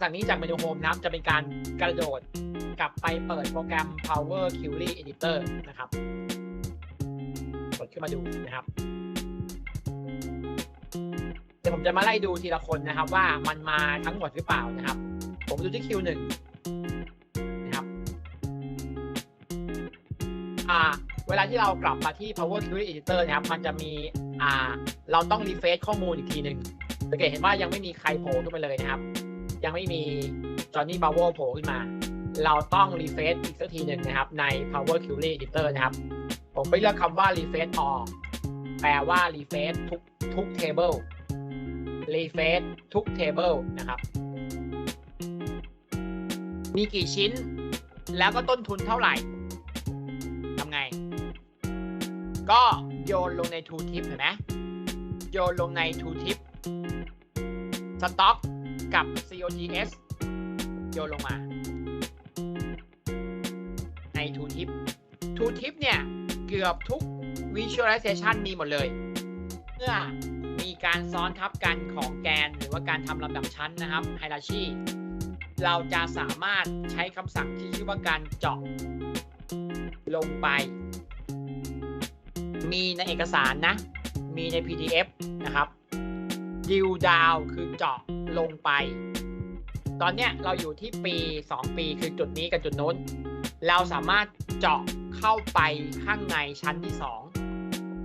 สั่งนี้จากเมนูโฮมนะครับจะเป็นการกระโดดกลับไปเปิดโปรแกรม Power Query Editor นะครับ กดขึ้นมาดูนะครับเดี๋ยวผมจะมาไล่ดูทีละคนนะครับ ว่ามันมาทั้งหมดหรือเปล่านะครับ ผมดูที่คิวหนึ่งนะครับอ่าเวลาที่เรากลับมาที่ Power Query Editor นะครับ มันจะมีอ่าเราต้องรีเฟซข้อมูลอีกทีหนึ่งสังเกตเห็นว่ายังไม่มีใครโผล่ขึ้นมาเลยนะครับ ยังไม่มีจอห์นนี่บาวเวโผล่ขึ้นมา เราต้องรีเฟซอีกสักทีหนึ่งนะครับ ใน Power Query Editor นะครับ ผมไปเลือกคำว่า refresh all แปลว่า refresh ทุกทุก table refresh ทุก table นะครับ มีกี่ชิ้น แล้วก็ต้นทุนเท่าไหร่ทำไง ก็โยนลงใน t o o t i p เห็นไหมโยนลงใน tooltip stock กั กับ COGS โยนลงมา ใน t o t i p t o t i p เนี่ย เกือบทุก visualization มีหมดเลย เมื่อมีการซ้อนทับกันของแกนหรือว่าการทำลำดับชั้นนะครับ hierarchy เราจะสามารถใช้คำสั่งที่ชื่อว่าการเจาะลงไป มีในเอกสารนะ มีใน PDF นะครับ drill down คือเจาะ ลงไป ตอนเนี้ยเราอยู่ที่ปี 2 ปีคือจุดนี้กับจุดนู้น เราสามารถเจาะเข้าไปข้างในชั้นที่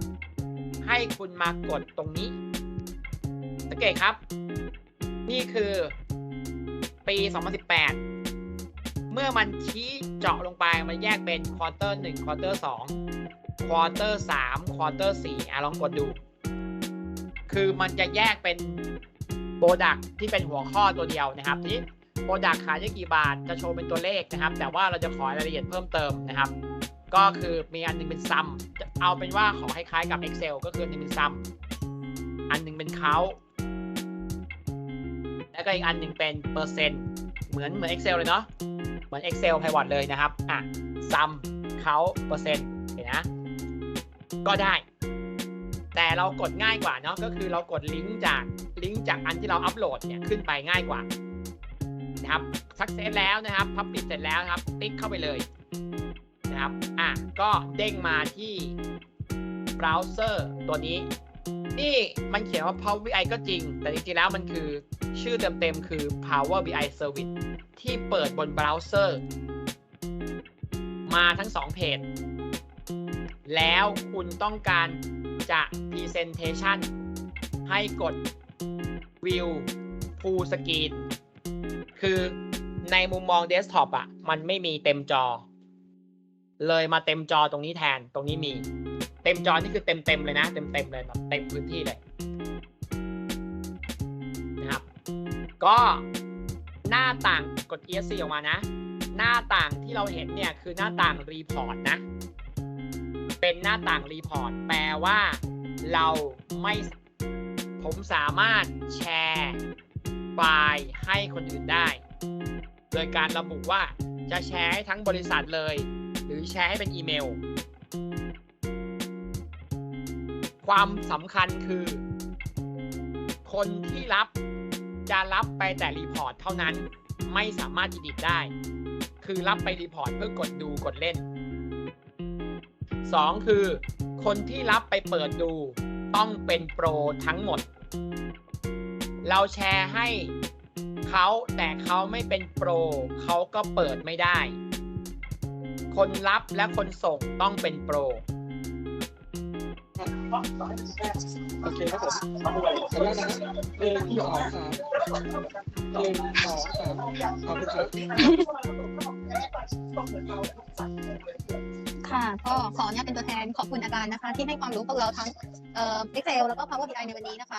2 ให้คุณมากดตรงนี้ สังเกตครับ นี่คือปี 2018 เมื่อมันชี้เจาะลงไปมันแยกเป็นควอเตอร์1ควอเตอร์2ควอเตอร์3ควอเตอร์4อะลองกดดู คือมันจะแยกเป็น รดักที่เป็นหัวข้อตัวเดียวนะครับทีนี้โปรดักขายได้กี่บาทจะโชว์เป็นตัวเลขนะครับ แต่ว่าเราจะขอรายละเอียดเพิ่มเติมนะครับ ก็คือมีอันหนึงเป็นซัมจะเอาเป็นว่าขอคล้ายๆกับ Excel ก็คืออันหนึงเป็นซัมอันหนึงเป็นเขาแล้วก็อีกอันหนึ่งเป็นเปอร์เซ็นต์เหมือนเหมือน Excel เลยเนาะเหมือน Excel Pivot เลยนะครับอะซัมเขาเปอร์เซ็นต์เห็นนะ ก็ได้ แต่เรากดง่ายกว่าเนาะก็คือเรากดลิงก์จาก ลิงก์จากอันที่เราอัปโหลดเนี่ยขึ้นไปง่ายกว่านะครับสักเซสแล้วนะครับพับปิดเสร็จแล้วครับ ติ๊กเข้าไปเลยนะครับอะก็เด้งมาที่เบราว์เซอร์ตัวนี้ นี่มันเขียนว่า Power BI ก็จริง แต่จริงๆแล้วมันคือชื่อเต็มๆคือ Power BI Service ที่เปิดบนเบราว์เซอร์มาทั้งสองเพจ แล้วคุณต้องการจะ Presentation ให้กด View Full Screen คือในมุมมองเดสก์ท็อปอะ มันไม่มีเต็มจอ เลยมาเต็มจอตรงนี้แทนตรงนี้มี เต็มจอนี่คือเต็มเต็มๆเลยนะ เต็มเต็มๆเลยแบบเต็มพื้นที่เลยนะครับ ก็หน้าต่างกด ESC ออกมานะ หน้าต่างที่เราเห็นเนี่ยคือหน้าต่างรีพอร์ตนะ เป็นหน้าต่างรีพอร์ตแปลว่าเราไม่ ผมสามารถแชร์ไฟล์ให้คนอื่นได้ โดยการระบุว่าจะแชร์ให้ทั้งบริษัทเลย หรือแชร์ให้เป็นอีเมล ความสำคัญคือ คนที่รับจะรับไปแต่รีพอร์ตเท่านั้น ไม่สามารถอิดิตได้ คือรับไปรีพอร์ตเพื่อกดดูกดเล่น 2 คือ คนที่รับไปเปิดดู ต้องเป็นโปรทั้งหมด เราแชร์ให้เขาแต่เขาไม่เป็นโปรเขาก็เปิดไม่ได้ คนรับและคนส่งต้องเป็นโปรโอเคครับผมขออนุญาตนะครับหนึ่งสองสามหนึ่งสองสามขอบคุณครับ ค่ะก็ขอเนี่ยเป็นตัวแทนขอบคุณอาจารย์นะคะ ที่ให้ความรู้พวกเราทั้งเอ่อ Excel แล้วก็ Power BI ในวันนี้นะคะ